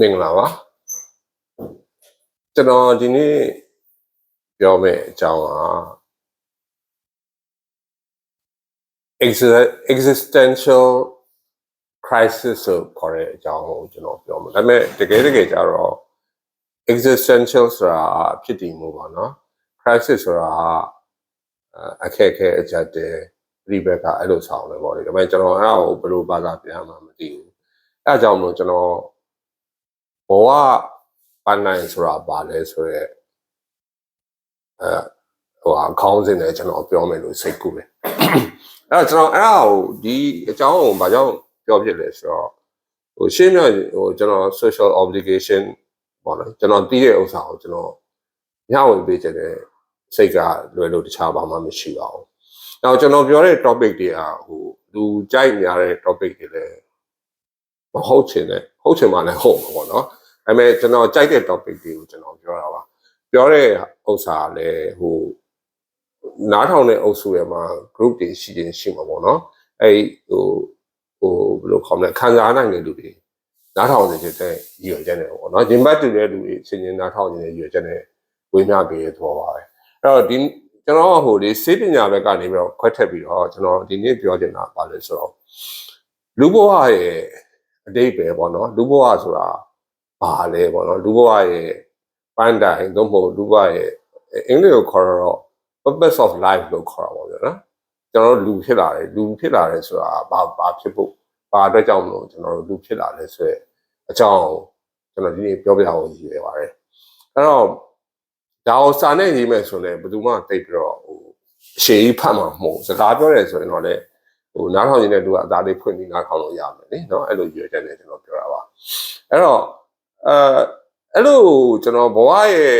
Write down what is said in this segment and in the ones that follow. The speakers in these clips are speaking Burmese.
မင်္ဂလာပါကျွန်တော်ဒီနေ့ပြောမယ့်အကြောင်းက exi- existential crisis ဆိုခေါ်တဲ့အကြောင်းကိုကျွန်တော်ပြောမှာဒါပေမဲ့တကယ်တကယ်ကျတော့ existential ဆိုတာဖြစ်တည်မှုပါနော် crisis ဆိုတာအဲအခက်အခဲအကြက်တဲ့ဒီဘက်ကအဲ့လိုဆောင်တယ်ပေါ့လေဒါပေမဲ့ကျွန်တော်အဲ့ဒါကိုဘယ်လိုဘာသာပြန်မှမသိဘူးအဲ့အကြောင်းမလို့ကျွန်တော် ဘဝပန်းနိုင်ဆိုတာဘာလဲဆိုရဲအဲဟိုအခေါင်းစဉ်နဲ့ကျွန်တော်ပြောမယ်လို့စိတ်ကူးတယ်အဲ့တော့ကျွန်တော်အဲ့ဒါကိုဒီအကြောင်းကိုဘာကြောင့်ပြောဖြစ်လဲဆိုတော့ဟိုရှင်းပြဟိုကျွန်တော် social obligation ပေါ့နော်ကျွန်တော်တီးတဲ့ဥစ္စာကိုကျွန်တော်ညဝင်ပေးချင်တဲ့စိတ်ကလွယ်လို့တခြားဘာမှမရှိပါဘူး။နောက်ကျွန်တော်ပြောတဲ့ topic တွေကဟိုလူကြိုက်များတဲ့ topic တွေလည်း မဟုတ်ချင်တဲ့ဟုတ်ချင်မှလည်းဟုတ်မှာပေါ့နော်။ဒါပေမဲ့ကျွန်တော်ကြိုက်တဲ့ topic တွေကိုကျွန်တော်ပြောတာပါ။ပြောတဲ့ဥစ္စာလည်းဟိုနားထောင်တဲ့အုပ်စုရဲ့မှာ group တွေရှိရင်ရှိမှာပေါ့နော်။အဲ့ဟိုဟိုဘယ်လိုခေါ်မလဲခံစားနိုင်တဲ့လူတွေနားထောင်နေတဲ့ရည်ရွယ်ချက်နဲ့ပေါ့နော်။ဂျင်ဘတ်တူတဲ့လူတွေဆင်ញင်နားထောင်နေတဲ့ရည်ရွယ်ချက်နဲ့ဝေမျှပေးရတော့ပါပဲ။အဲ့တော့ဒီကျွန်တော်ဟိုဒီစေပညာဘက်ကနေပြီးတော့ခွဲထက်ပြီးတော့ကျွန်တော်ဒီနေ့ပြောချင်တာပါလဲဆိုတော့လူဘဝရဲ့ အတိတ်ပဲပေါ့နော်လူဘဝဆိုတာဘာလဲပေါ့နော်လူဘဝရဲ့ပန်းတိုင်သို့မဟုတ်လူဘဝရဲ့အင်္ဂလိပ်ကိုခေါ်တော့ purpose of life လို့ခေါ်တာပေါ့ဗျာနော်ကျွန်တော်တို့လူဖြစ်လာတယ်လူဖြစ်လာတယ်ဆိုတာဘာဘာဖြစ်ဖို့ဘာအတွက်ကြောင့်မလို့ကျွန်တော်တို့လူဖြစ်လာလဲဆိုရဲအကြောင်းကျွန်တော်ဒီနေ့ပြောပြအောင်ရည်ရွယ်ပါတယ်အဲ့တော့ဒါကိုစာနဲ့ရေးမယ်ဆိုရင်ဘယ်သူမှတိတ်ပြီးတော့ဟိုအရှိကြီးဖတ်မှာမဟုတ်စကားပြောတယ်ဆိုရင်တော့လေ ဟိုနားထောင်နေတဲ့လူကအသားလေးဖွင့်ပြီးနားထောင်လို့ရမယ်လေနော်အဲ့လိုရွယ်ချက်နဲ့ကျွန်တော်ပြောတာပါအဲ့တော့အဲအဲ့လိုကျွန်တော်ဘဝရဲ့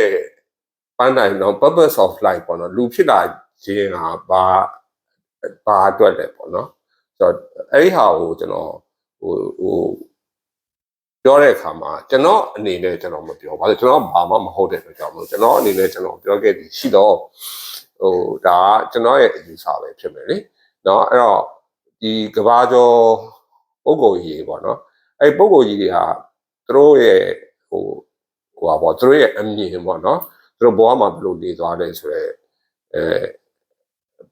ပန်းတိုင်တော့ purpose of life ပေါ့နော်လူဖြစ်လာခြင်းကဘာဘာအတွက်လဲပေါ့နော်ဆိုတော့အဲ့ဒီဟာကိုကျွန်တော်ဟိုဟိုပြောတဲ့အခါမှာကျွန်တော်အနေနဲ့ကျွန်တော်မပြောပါဘူးကျွန်တော်ဘာမှမဟုတ်တဲ့အတွက်ကြောင့်မလို့ကျွန်တော်အနေနဲ့ကျွန်တော်ပြောခဲ့ပြီးရှိတော့ဟိုဒါကကျွန်တော်ရဲ့အယူဆပဲဖြစ်မယ်လေเนาะအဲ့တော့ ဒီကဘာကျော်ပုံကိုကြီးပေါ့နော်အဲ့ပုံကိုကြီးတွေကသူတို့ရဲ့ဟိုဟိုပါပေါ့သူတို့ရဲ့အမြင်ပေါ့နော်သူတို့ဘဝမှာဘယ်လိုနေသွားလဲဆိုတော့အဲ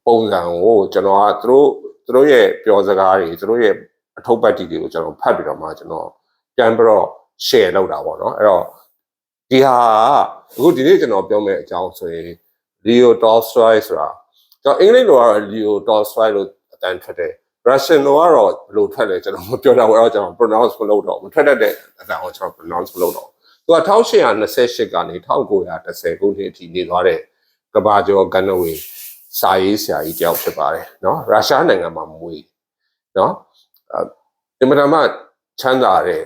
ပုံစံကိုကျွန်တော်ကသူတို့သူတို့ရဲ့ပြောစကားတွေသူတို့ရဲ့အထုပ်ပတ်တီတွေကိုကျွန်တော်ဖတ်ပြီးတော့မှကျွန်တော်ပြန်ပြီးတော့ share လုပ်တာပေါ့နော်အဲ့တော့ဒီဟာအခုဒီနေ့ကျွန်တော်ပြောမယ့်အကြောင်းဆိုရင် Leo Tolstoy ဆိုတာကျွန်တော်အင်္ဂလိပ်လိုကတော့ Leo Tolstoy လို့အတန်းထွက်တယ် Russian လိုကတော့ဘယ်လိုထွက်လဲကျွန်တော်မပြောတော့ဘူးအဲ့တော့ကျွန်တော် pronounce မလုပ်တော့မထွက်တတ်တဲ့အတန်ကိုကျွန်တော် pronounce မလုပ်တော့သူက1828ကနေ1910ခုနှစ်အထိနေသွားတဲ့ကဘာကျော်ကနဝေစာရေးဆရာကြီးတယောက်ဖြစ်ပါတယ်နော်ရုရှားနိုင်ငံမှာမွေးနော်အင်မတန်မှချမ်းသာတဲ့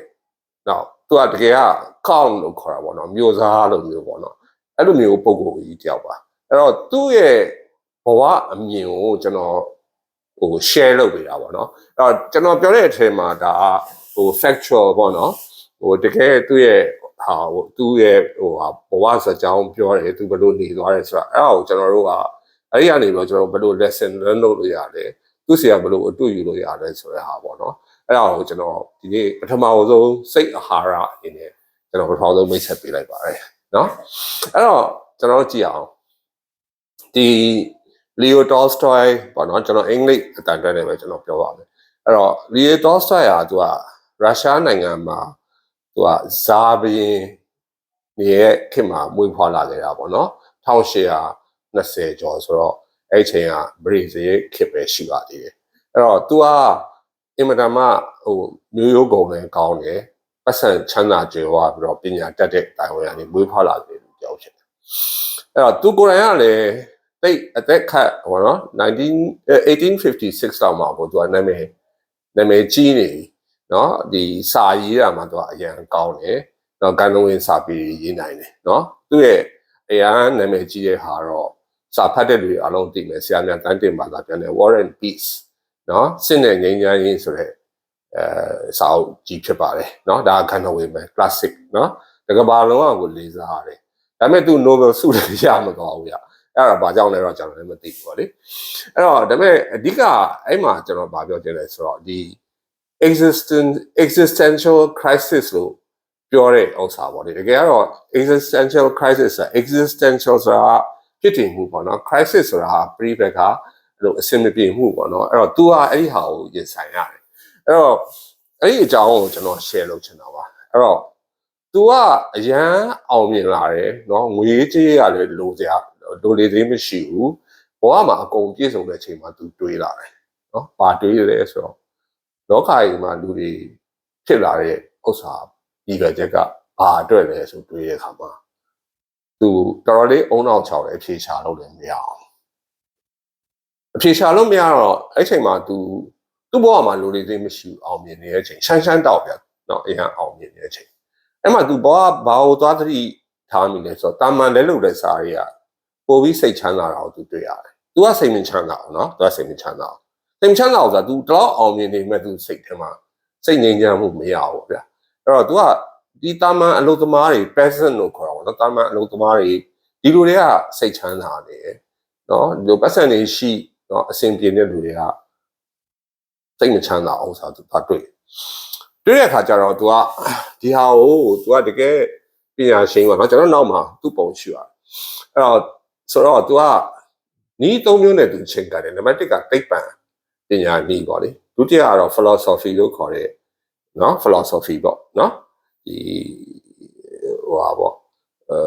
နော်သူကတကယ်က count လို့ခေါ်တာပေါ့နော်မျိုးစားလို့မျိုးပေါ့နော်အဲ့လိုမျိုးပုံကိုကြီးတယောက်ပါအဲ့တော့သူ့ရဲ့ဘဝအမြင်ကိုကျွန်တော် ဟို share လုပ်ပေးတာပေါ့နော်အဲ့တော့ကျွန်တော်ပြောတဲ့အထက်မှာဒါဟို factual ပေါ့နော်ဟိုတကယ်သူ့ရဲ့ဟာဟိုသူ့ရဲ့ဟိုဟာဘဝစကြောင်းပြောတယ်သူဘယ်လိုနေသွားတယ်ဆိုတာအဲ့ဒါကိုကျွန်တော်တို့ကအဲ့ဒီကနေပြီးတော့ကျွန်တော်ဘယ်လို lesson learn လုပ်လို့ရတယ်သူ့ဆရာဘယ်လိုအတူယူလို့ရတယ်ဆိုတဲ့ဟာပေါ့နော်အဲ့ဒါကိုကျွန်တော်ဒီနေ့ပထမဆုံးစိတ်အာဟာရအနေနဲ့ကျွန်တော်ပထမဆုံးမိတ်ဆက်ပေးလိုက်ပါတယ်နော်အဲ့တော့ကျွန်တော်ကြည့်အောင်ဒီ Leo Tolstoy ပေါ့နော်ကျွန်တော်အင်္ဂလိပ်အတန်တက်နေပဲကျွန်တော်ပြောပါမယ်အဲ့တော့ Leo Tolstoy ကသူကရုရှားနိုင်ငံမှာသူကဇာဘရင်ရဲ့ခေတ်မှာမွေးဖွားလာခဲ့တာပေါ့နော်1820ကျော်ဆိုတော့အဲ့ချိန်ကဘရီဇီးခေတ်ပဲရှိပါသေးတယ်အဲ့တော့ तू ကအင်မတန်မှဟိုမျိုးရိုးကုံလည်းကောင်းတယ်ပတ်စံချမ်းသာကြွယ်ဝပြီးတော့ပညာတတ်တဲ့တိုင်ဝမ်ကနေမွေးဖွားလာတယ်လို့ပြောဖြစ်တယ်အဲ့တော့ तू ကိုယ်တိုင်ကလည်း တိတ်အသက်ခတ်ဟောနော်19 1856လောက်မှာပေါ့သူကနာမည်နာမည်ကြီးနေပြီနော်ဒီစာရေးတာမှာသူကအရန်ကောင်းတယ်နော်ကန်လုံးဝင်စာပေရေးနိုင်တယ်နော်သူ့ရဲ့အရန်နာမည်ကြီးတဲ့ဟာတော့စာဖတ်တဲ့လူတွေအလုံးသိမယ်ဆရာများတန်းတင်ပါသာပြန်တယ် War and Peace နော်စစ်နဲ့ငြိမ်းချမ်းရေးဆိုတဲ့အဲစာအုပ်ကြီးဖြစ်ပါတယ်နော်ဒါကန်တော်ဝင်ပဲ classic နော်တကဘာလုံးအောင်ကိုလေးစားရတယ်ဒါပေမဲ့သူ Nobel ဆုလည်းရမတော်ဘူးဗျာ အဲ့ဒါဘာကြောင့်လဲတော့ကျွန်တော်လည်းမသိဘူးပေါ့လေအဲ့တော့ဒါပေမဲ့အဓိကအဲ့မှာကျွန်တော်ဗာပြောချင်လဲဆိုတော့ဒီ existent existential crisis လို့ပြောတဲ့ဥစ္စာပေါ့လေတကယ်ကတော့ existential crisis ဆိုတာ existential ဆိုတာဖြစ်တည်မှုပေါ့နော် crisis ဆိုတာ pre break ကအဲ့လိုအဆင်မပြေမှုပေါ့နော်အဲ့တော့ तू ကအဲ့ဒီဟာကိုရင်ဆိုင်ရတယ်အဲ့တော့အဲ့ဒီအကြောင်းကိုကျွန်တော် share လုပ်ချင်တာပါအဲ့တော့ तू ကအရန်အောင်မြင်လာတယ်နော်ငွေကြေးရလည်းလိုစရာ ဒိုနေသတင်းမရှိဘူးဘဝမှာအကုန်ပြည့်စုံတဲ့အချိန်မှာသူတွေးလာတယ်နော်ပါတွေးရလဲဆိုတော့လောကကြီးမှာလူတွေဖြစ်လာတဲ့ဥစ္စာပြီးကြချက်ကဘာအတွက်လဲဆိုတွေးတဲ့အခါမှာသူတော်တော်လေးအုံနောက်ချောက်တယ်အဖြေရှာလို့လည်းမရအောင်အဖြေရှာလို့မရတော့အဲ့ချိန်မှာသူသူ့ဘဝမှာလူတွေသိမရှိအောင်မြင်နေတဲ့အချိန်ရှမ်းရှမ်းတောက်ပြနော်အရင်အောင်မြင်နေတဲ့အချိန်အဲ့မှာသူဘဝဘာကိုသွားသတိထားမိလဲဆိုတော့တာမန်လဲလို့တဲ့စာရီက ပို့ပြီးစိတ်ချမ်းသာတာကို तू တွေ့ရတယ်။ तू ကစိတ်မချမ်းသာအောင်နော်။ तू ကစိတ်မချမ်းသာအောင်။စိတ်မချမ်းသာအောင်ဆိုတာ तू တော့အောင်မြင်နေမဲ့ तू စိတ်ထဲမှာစိတ်ငြိမ်းချမ်းမှုမရဘူးဗျာ။အဲ့တော့ तू ကဒီတာမန်အလုပ်သမားတွေ peasant လို့ခေါ်တာပေါ့နော်။တာမန်အလုပ်သမားတွေဒီလူတွေကစိတ်ချမ်းသာတယ်။နော်ဒီလိုပတ်စံတွေရှိနော်အဆင်ပြေတဲ့လူတွေကစိတ်မချမ်းသာအောင်ဆိုတာ तू တွေ့တယ်။တွေ့တဲ့အခါကျတော့ तू ကဒီဟာကို तू ကတကယ်ပညာရှင်ပေါ့နော်ကျွန်တော်နောက်မှာသူ့ပုံရှိရတယ်အဲ့တော့ ဆိုတော့ तू ကနီးသုံးမျိုးနဲ့ तू ချိန်ကြတယ်နံပါတ်1ကတိတ်ပံပညာနီးပေါ့လေဒုတိယကတော့ philosophy လို့ခေါ်တဲ့နော် philosophy ပေါ့နော်ဒီဟိုဟာပေါ့အဲ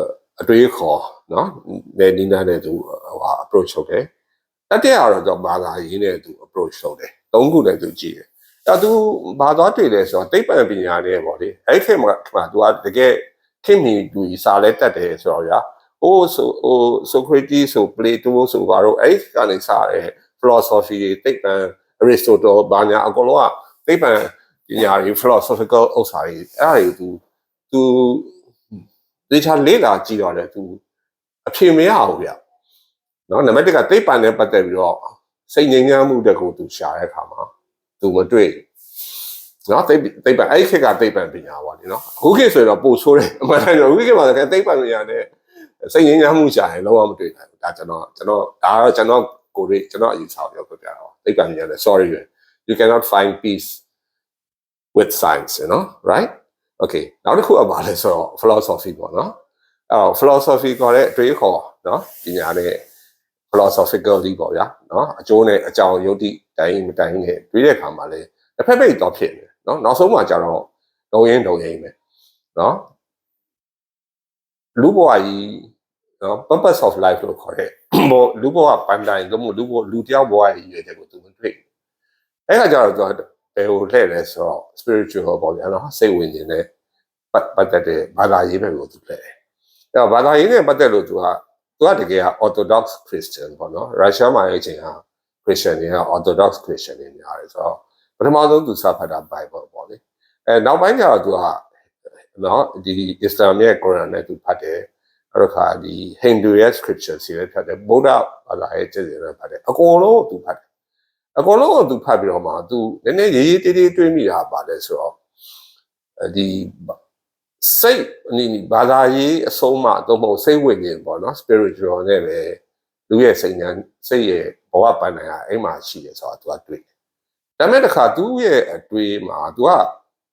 အတွေးခေါ်နော်နေနီးနားနဲ့ तू ဟိုဟာ approach လုပ်တယ်တတိယကတော့တော့ဘာသာရေးနဲ့ तू approach လုပ်တယ်သုံးခုနဲ့ तू ကြည့်တယ်အဲ့သူဘာသွားတွေ့လဲဆိုတော့တိတ်ပံပညာနဲ့ပေါ့လေအဲ့ခေတ်မှာ तू ကတကယ်ခင်မီသူစာလဲတက်တယ်ဆိုတော့ဗျာ ဟိုဆိုဟိုဆိုခရတီဆိုပလေတိုဆိုဘာလို့အဲ့ကနေစတယ် philosophy တွေတိတ်ပံ Aristotle ဘာညာအကုန်လုံးကတိတ်ပံပညာတွေ philosophical ဥစ္စာတွေအဲ့ဒါတွေ तू तू ဒေချာလေးလာကြည့်တော့လေ तू အဖြေမရဘူးဗျနော်နံပါတ်1ကတိတ်ပံနဲ့ပတ်သက်ပြီးတော့စိတ်ငြိမ်းချမ်းမှုတက်ကို तू ရှာတဲ့အခါမှာ तू မတွေ့နော်သိသိပ္ပံအဲ့ဒီခေတ်ကသိပ္ပံပညာပါလေနော်အခုခေတ်ဆိုရင်တော့ပို့ဆိုးတယ်အမှန်တကယ်အခုခေတ်မှာလည်းသိပ္ပံပညာနဲ့ စိတ်ငြိမ်းချမ်းမှုရှာရင်လုံးဝမတွေ့နိုင်ဘူးဒါကျွန်တော်ကျွန်တော်ဒါကတော့ကျွန်တော်ကိုယ်ရေးကျွန်တော်အယူဆပြောပြတာပါသိပ္ပံပညာနဲ့ sorry you cannot find peace with science you know right okay နောက်တစ်ခုအပါလဲဆိုတော့ philosophy ပေါ့နော်အဲ့တော့ philosophy ခေါ်တဲ့အတွေးခေါ်နော်ပညာနဲ့ philosophically ပေါ့ဗျာနော်အကျိုးနဲ့အကြောင်းယုတ်တိတိုင်းမတိုင်းနဲ့တွေးတဲ့အခါမှာလဲတစ်ဖက်ဖက်တော့ဖြစ်နေနော်နောက်ဆုံးမှကျတော့ဒုံရင်ဒုံရင်ပဲနော်လူဘဝကြီး နော် purpose of life လို့ခေါ်တဲ့ဘောလူဘဝပန်တိုင်းကမှုလူဘလူတယောက်ဘဝကြီးရွေးတဲ့ကိုသူမတွေ့အဲ့ခါကျတော့သူကဘယ်ဟိုလှည့်လဲဆိုတော့ spiritual ပေါ့ဗျာနော်စိတ်ဝင်နေတယ်ပတ်ပတ်သက်တဲ့ဘာသာရေးပဲကိုသူလှည့်တယ်အဲ့တော့ဘာသာရေးနဲ့ပတ်သက်လို့သူကသူကတကယ်က orthodox christian ပေါ့နော်ရုရှားမှာရဲ့အချိန်ဟာ christian တွေက orthodox christian တွေများတယ်ဆိုတော့ပထမဆုံးသူစဖတ်တာ bible ပေါ့လေအဲနောက်ပိုင်းကျတော့သူကနော်ဒီ islam ရဲ့ quran နဲ့သူဖတ်တယ် အဲ့တော့ခါဒီ hindu ရဲ့ scripture စီလည်းဖတ်တယ်ဗုဒ္ဓဘာသာရဲ့ကျင့်စဉ်လည်းဖတ်တယ်အကုန်လုံးသူဖတ်တယ်အကုန်လုံးသူဖတ်ပြီးတော့မှသူနည်းနည်းရေးရေးတေးတေးတွေးမိတာပါလဲဆိုတော့ဒီစိတ်နီးဘာသာရေးအဆုံးအမအတော့မဟုတ်စိတ်ဝိညာဉ်ပေါ့နော် spiritual နဲ့ပဲလူရဲ့စိတ်ဉာဏ်စိတ်ရဲ့ဘဝပန်းနိုင်ကအဲ့မှာရှိတယ်ဆိုတော့သူကတွေ့ဒါမဲ့တခါသူ့ရဲ့အတွေးမှာသူက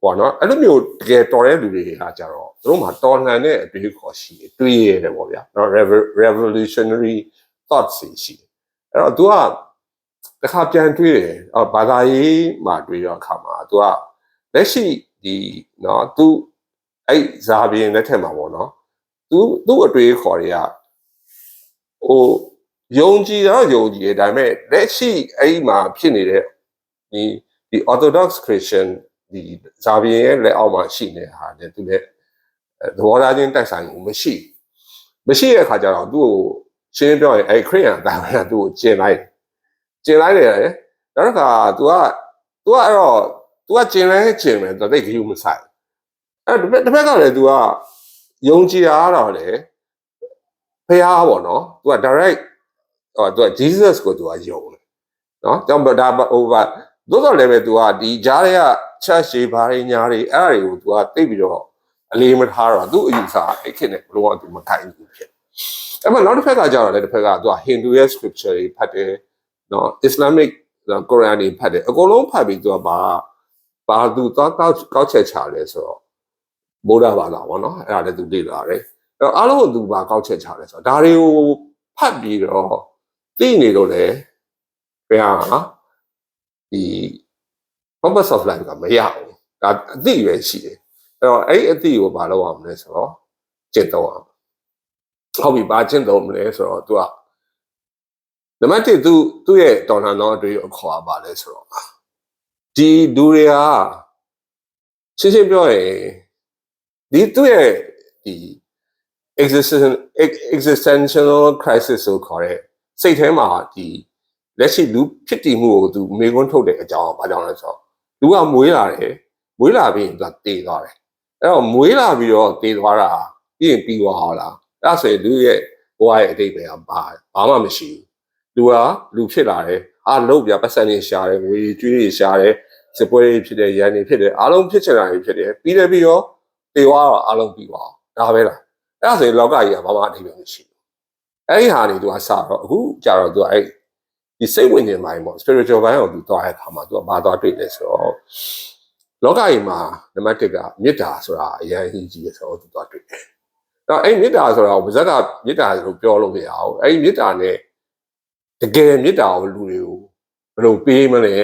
ပေါ့နော်အဲ့လိုမျိုးတကယ်တော်တဲ့လူတွေကကြတော့သူတို့မှာတော်လှန်တဲ့အတွေးခေါ်ရှိတယ်တွေးရတယ်ပေါ့ဗျာနော် revolutionary thoughts ရှိတယ်အဲ့တော့ तू ကတခါပြန်တွေးတယ်အော်ဘာသာရေးမှာတွေးရအခါမှာ तू ကလက်ရှိဒီနော် तू အဲ့ဇာဘီရင်လက်ထက်မှာပေါ့နော် तू သူ့အတွေးခေါ်တွေကဟိုယုံကြည်တော့ယုံကြည်တယ်ဒါပေမဲ့လက်ရှိအဲ့ဒီမှာဖြစ်နေတဲ့ဒီဒီ orthodox christian ဒီဇာဗီရဲ့လက်အောက်မှာရှိနေတဲ့ဟာနဲ့သူလည်းသဘောထားချင်းတိုက်ဆိုင်မှုမရှိမရှိတဲ့အခါကျတော့သူ့ကိုရှင်းပြောရင်အဲ့ခရိယန်တာဝန်ကသူ့ကိုကျင်လိုက်ကျင်လိုက်တယ်နောက်တစ်ခါ तू က तू ကအဲ့တော့ तू ကကျင်လဲကျင်မယ်သူသိဂရုမစိုက်အဲ့တစ်ဖက်တစ်ဖက်ကလည်း तू ကယုံကြည်ရတော့လေဖះပေါ့နော် तू က direct ဟို तू က Jesus ကို तू ကယုံတယ်နော်ကြောင့်ဒါဟိုက သို့တော်လည်းပဲသူကဒီကြားထဲကချက်ရှည်ဘာတွေညာတွေအဲ့အရာတွေကိုသူကသိပြီးတော့အလေးမထားတော့သူ့အယူဆအဲ့ခေတ်နဲ့ဘလို့ကသူမထိုင်ဘူးဖြစ်အဲ့မှာနောက်တစ်ဖက်ကကြတော့လည်းတစ်ဖက်ကသူက Hindu ရဲ့ scripture တွေဖတ်တယ်နော် Islamic Quran တွေဖတ်တယ်အကုန်လုံးဖတ်ပြီးသူကဘာဘာသူသွားကောက်ကောက်ချက်ချလဲဆိုတော့ဗုဒ္ဓဘာသာပေါ့နော်အဲ့ဒါလည်းသူလေ့လာတယ်အဲ့တော့အားလုံးကသူဘာကောက်ချက်ချလဲဆိုတော့ဒါတွေကိုဖတ်ပြီးတော့သိနေတော့လေဘယ်ဟာ ဒီ purpose of life ကမရဘူးဒါအသိပဲရှိတယ်အဲ့တော့အဲ့ဒီအသိကိုမလုပ်အောင်လဲဆိုတော့ကျင့်သုံးအောင်ဟုတ်ပြီဘာကျင့်သုံးမလဲဆိုတော့ तू ကနံပါတ်1 तू သူ့ရဲ့တော်လှန်သောအတွေ့အခေါ်ပါလဲဆိုတော့ဒီလူတွေကရှင်းရှင်းပြောရင်ဒီသူ့ရဲ့ဒီ existential existential crisis ဆိုခေါ်တဲ့စိတ်ထဲမှာဒီ လက်ရှိလူဖြစ်တည်မှုကိုသူမေခွန်းထုတ်တဲ့အကြောင်းဘာကြောင့်လဲဆိုတော့လူကမွေးလာတယ်မွေးလာပြီးရင်သူကတည်သွားတယ်အဲ့တော့မွေးလာပြီးတော့တည်သွားတာပြီးရင်ပြီးသွားဟောလားအဲ့ဒါဆိုရင်လူရဲ့ဘဝရဲ့အတိတ်ပဲကဘာဘာမှမရှိဘူးလူကလူဖြစ်လာတယ်အာလုံးပြပတ်စံနေရှာတယ်ငွေကျွေးတွေရှာတယ်စပွဲတွေဖြစ်တယ်ရန်တွေဖြစ်တယ်အားလုံးဖြစ်ချင်တာတွေဖြစ်တယ်ပြီးတယ်ပြီးတော့တည်သွားတော့အားလုံးပြီးသွားဒါပဲလားအဲ့ဒါဆိုရင်လောကကြီးကဘာမှအတိတ်ပဲမရှိဘူးအဲ့ဒီဟာတွေသူကစတော့အခုကြာတော့သူကအဲ့ ဒီစိတ်ဝိညာဉ်ပိုင်းပေါ့ spiritual ဘိုင်းကိုသူသွားတဲ့အခါမှာသူကဘာသွားတွေ့လဲဆိုတော့လောကကြီးမှာနံပါတ်1ကမေတ္တာဆိုတာအရင်အကြီးကြီးဆိုတော့သူသွားတွေ့တယ်။တော့အဲ့မေတ္တာဆိုတာကိုဗဇက်ကမေတ္တာလို့ပြောလို့မရအောင်။အဲ့ဒီမေတ္တာနဲ့တကယ်မေတ္တာကိုလူတွေကိုဘယ်လိုပေးမလဲ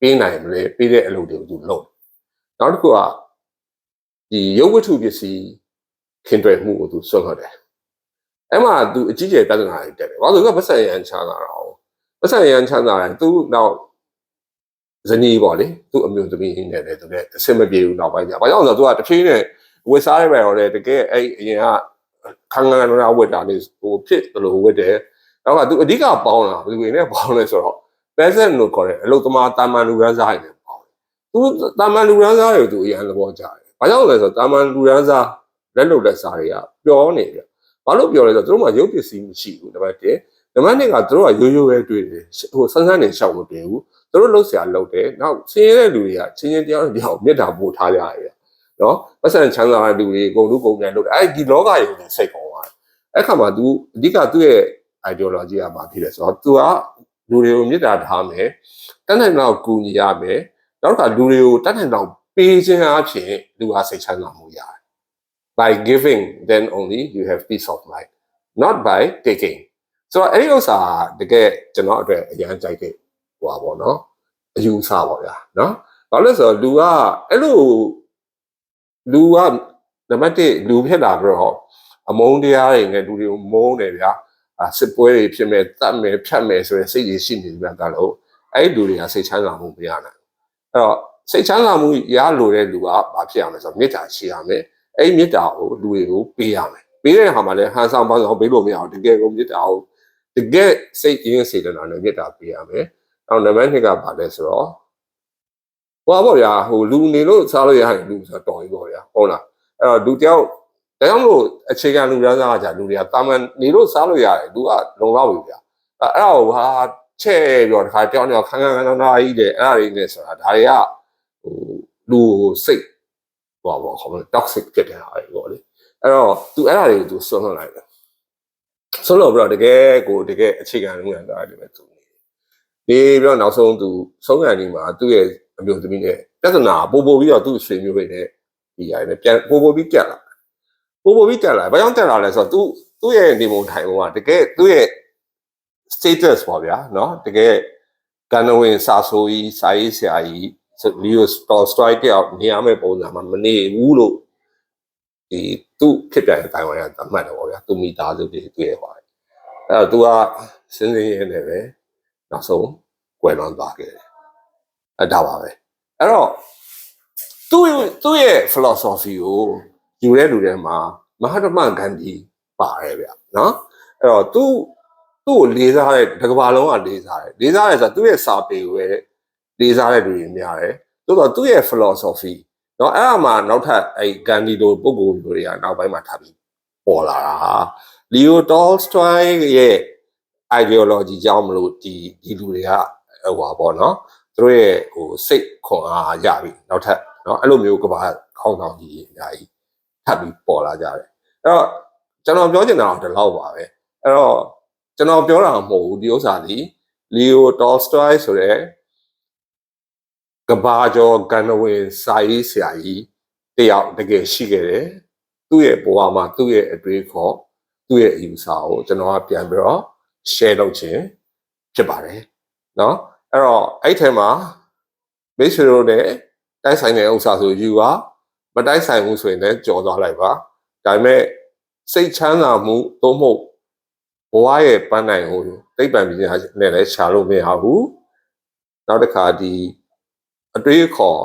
ပေးနိုင်မလဲပေးတဲ့အလုပ်တွေကိုသူလုပ်တယ်။နောက်တစ်ခုကဒီရုပ်ဝတ္ထုပစ္စည်းခင်တွယ်မှုကိုသူဆွတ်ခတ်တယ်။အဲ့မှာသူအကြီးကျယ်ပြဿနာတွေတက်တယ်။ဘာလို့လဲဆိုတော့ဗဆက်ရန်ချာတာတော့ ပတ်စံရန်ချမ်းသာတယ်သူနောက်ဇနီးပေါ့လေသူ့အမျိုးသမီးနဲ့လည်းသူလည်းအဆင်မပြေဘူးနောက်ပိုင်းကျ။ဘာကြောင့်လဲဆိုတော့သူကတစ်ဖြည်းနဲ့ဝစ်စားရပဲတော့လေတကယ်အဲ့အရင်ကခန်းခန်းနာဝစ်တာလေးဟိုဖြစ်လို့ဝစ်တယ်။နောက်ကသူအဓိကပေါင်းတာဘယ်လိုနဲ့ပေါင်းလဲဆိုတော့ peasant လို့ခေါ်တယ်အလုသမားတာမန်လူရန်စားတွေပေါင်းတယ်။သူတာမန်လူရန်စားတွေကိုသူအရင်သဘောကျတယ်။ဘာကြောင့်လဲဆိုတော့တာမန်လူရန်စားလက်လုပ်လက်စားတွေကပျော်နေတယ်။ဘာလို့ပျော်လဲဆိုတော့သူတို့မှရုပ်ပစ္စည်းမရှိဘူးတပတ်တည်း နံပါတ်2ကသူတို့ကရိုးရိုးပဲတွေ့တယ်ဟိုဆန်းဆန်းနေရှောက်မပြေဘူးသူတို့လှုပ်ရှားလှုပ်တယ်နောက်ဆင်းရဲတဲ့လူတွေကချင်းချင်းတရားတရားကိုမေတ္တာပို့ထားကြရတယ်နော်ပတ်စံချမ်းသာတဲ့လူတွေဂုံလူဂုံပြန်လှုပ်တယ်အဲ့ဒီလောကကြီးကိုစိတ်ကောင်းသွားတယ်အဲ့ခါမှာ तू အဓိကသူ့ရဲ့ ideology ကဘာဖြစ်လဲဆိုတော့ तू ကလူတွေကိုမေတ္တာထားမယ်တတ်နိုင်တော့ကူညီရမယ်နောက်ကလူတွေကိုတတ်နိုင်တော့ပေးခြင်းအဖြစ်လူဟာစိတ်ချမ်းသာမှုရတယ် by giving then only you have peace of mind not by taking ဆိုတော့အဲ့ဒီဥစ္စာတကယ်ကျွန်တော်အတွက်အရန်ကြိုက်တဲ့ဟိုပါပေါ့နော်အယူဆပါဗျာနော်ဘာလို့လဲဆိုတော့လူကအဲ့လိုလူကနံပါတ်1လူဖြစ်လာပြီးတော့အမုန်းတရားတွေနဲ့လူတွေကိုမုန်းတယ်ဗျာအာစစ်ပွဲတွေဖြစ်မဲ့တတ်မယ်ဖြတ်မယ်ဆိုတဲ့စိတ်ကြီးရှိနေကြတာလို့အဲ့ဒီလူတွေကစိတ်ချမ်းသာမှုမရနိုင်အဲ့တော့စိတ်ချမ်းသာမှုရလိုတဲ့လူကဘာဖြစ်ရမလဲဆိုတော့မေတ္တာရှိရမယ်အဲ့ဒီမေတ္တာကိုလူတွေကိုပေးရမယ်ပေးတဲ့အခါမှာလည်းဟန်ဆောင်ပါဆောင်ပေးလို့မရအောင်တကယ်ကိုမေတ္တာကို တကယ်စိတ်ရင်းစေတနာနဲ့မေတ္တာပေးရမယ်။နောက်နံပါတ်2ကဘာလဲဆိုတော့ဟိုပါဗျာဟိုလူနေလို့စားလို့ရရင်လူဆိုတော့တော်ပြီပေါ့ဗျာဟုတ်လား။အဲ့တော့လူတယောက်ဒါကြောင့်မို့အခြေခံလူသားစားကြလူတွေကတာမန်နေလို့စားလို့ရတယ်လူကလုံလောက်ပြီဗျာ။အဲ့အဲ့တော့ဟာချဲ့ပြီးတော့တခါကြောင်းကြောင်းခန်းခန်းခန်းခန်းကြီးတယ်အဲ့ဒါတွေနဲ့ဆိုတာဒါတွေကဟိုလူစိတ်ဟိုပါဘောခေါ်မလဲ toxic ဖြစ်တဲ့ဟာတွေပေါ့လေ။အဲ့တော့ तू အဲ့ဒါတွေကို तू ဆွန့်လွတ်လိုက်တယ် ဆုံးလို့ပြီးတော့တကယ်ကိုတကယ်အခြေခံလုံးရတာတွေပဲသူနေပြီးတော့နောက်ဆုံးသူဆုံးခံနေမှာသူ့ရဲ့အမျိုးသမီးနဲ့ပြဿနာပို့ပို့ပြီးတော့သူ့ဆွေမျိုးတွေနဲ့ဒီရိုင်းနဲ့ပြန်ပို့ပို့ပြီးကြက်လာပို့ပို့ပြီးကြက်လာဘာကြောင့်တက်လာလဲဆိုတော့သူသူ့ရဲ့နေမုံထိုင်ပုံကတကယ်သူ့ရဲ့ status ပေါ့ဗျာเนาะတကယ်ကန်ဝင်စာဆိုကြီးစာရေးဆရာကြီးလီယိုစတော်စထရိုက်တယောက်နေရမယ့်ပုံစံမှာမနေဘူးလို့ ဒီသူ့ဖြစ်ပြတဲ့တိုင်ဝမ်ကသတ်မှတ်တယ်ပေါ့ဗျာသူမိသားစုတွေတွေ့ရပါတယ်အဲ့တော့သူကစဉ်းစဉ်ရဲနေပဲနောက်ဆုံးကွယ်လွန်သွားခဲ့တယ်အဲ့ဒါပါပဲအဲ့တော့သူ့သူ့ရဲ့ philosophy ကိုယူတဲ့လူတွေမှာမဟာတမဂန္ဒီပါတယ်ဗျနော်အဲ့တော့သူ့သူ့ကိုလေးစားတဲ့တစ်ကမ္ဘာလုံးကလေးစားတယ်လေးစားတယ်ဆိုတော့သူ့ရဲ့စာပေကိုပဲလေးစားတဲ့လူတွေများတယ်သို့တော့သူ့ရဲ့ philosophy เนาะအဲ့အမှနောက်ထပ်အဲ့ဂန်ဒီလိုပုံကိုယ်တွေကနောက်ပိုင်းမှာထားပြီးပေါ်လာတာလီယိုတောစတွိုင်းရဲ့ ideology ကြောင့်မလို့ဒီဒီလူတွေကဟိုပါပေါ့နော်သူတို့ရဲ့ဟိုစိတ်ခွန်အားရပြီနောက်ထပ်เนาะအဲ့လိုမျိုးကဘာခေါင်းဆောင်ကြီးအများကြီးထပ်ပြီးပေါ်လာကြတယ်အဲ့တော့ကျွန်တော်ပြောချင်တာတော့ဒီလောက်ပါပဲအဲ့တော့ကျွန်တော်ပြောတာမဟုတ်ဘူးဒီဥစ္စာဒီလီယိုတောစတွိုင်းဆိုတဲ့ ကဘာကျော်ကန်နဝင်စာရေးဆရာကြီးတ တယောက်တကယ်ရှိခဲ့တယ်သူ့ရဲ့ဘဝမှာသူ့ရဲ့အတွေ့အခေါ်သူ့ရဲ့အယူဆကိုကျွန်တော်ကပြန်ပြီးတော့ share လုပ်ခြင်းဖြစ်ပါတယ်เนาะအဲ့တော့အဲ့ထဲမှာမိတ်ဆွေတို့နဲ့တိုက်ဆိုင်တဲ့ဥစ္စာဆိုယူပါမတိုက်ဆိုင်ဘူးဆိုရင်လည်းကြော်သွားလိုက်ပါဒါပေမဲ့စိတ်ချမ်းသာမှုသို့မဟုတ်ဘဝရဲ့ပန်းနိုင်ကိုသိပ္ပံပညာနဲ့လည်းရှာလို့မရဘူးနောက်တစ်ခါဒီ အတွေးအခေါ်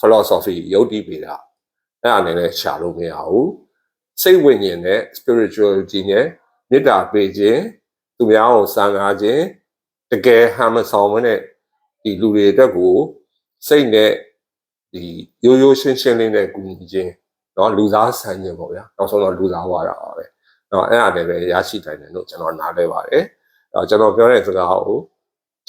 philosophy ယုတ်တိပေတာအဲ့ဒါနဲ့လည်းရှာလို့မရဘူးစိတ်ဝိညာဉ်နဲ့ spirituality နဲ့မေတ္တာပေးခြင်းသူများကိုစံကားခြင်းတကယ်ဟမ်မဆောင်မနဲ့ဒီလူတွေအတွက်ကိုစိတ်နဲ့ဒီရိုးရိုးရှင်းရှင်းလေးနဲ့ကူညီခြင်းเนาะလူသားဆန်ခြင်းပေါ့ဗျာနောက်ဆုံးတော့လူသားဝါတာပါပဲเนาะအဲ့ဒါလည်းပဲရရှိတိုင်းတယ်လို့ကျွန်တော်နားလဲပါတယ်အဲ့တော့ကျွန်တော်ပြောတဲ့စကားကို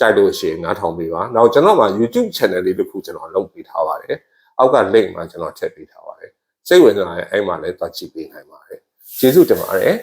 ကြိုက်လို့ရှိရင်နားထောင်ပေးပါနောက်ကျွန်တော်မှာ YouTube channel လေးတစ်ခုကျွန်တော်လုပ်ပေးထားပါတယ်အောက်က link မှာကျွန်တော်ထည့်ပေးထားပါတယ်စိတ်ဝင်စားရင်အဲ့မှာလည်းသွားကြည့်ပေးနိုင်ပါတယ်ကျေးဇူးတင်ပါတယ်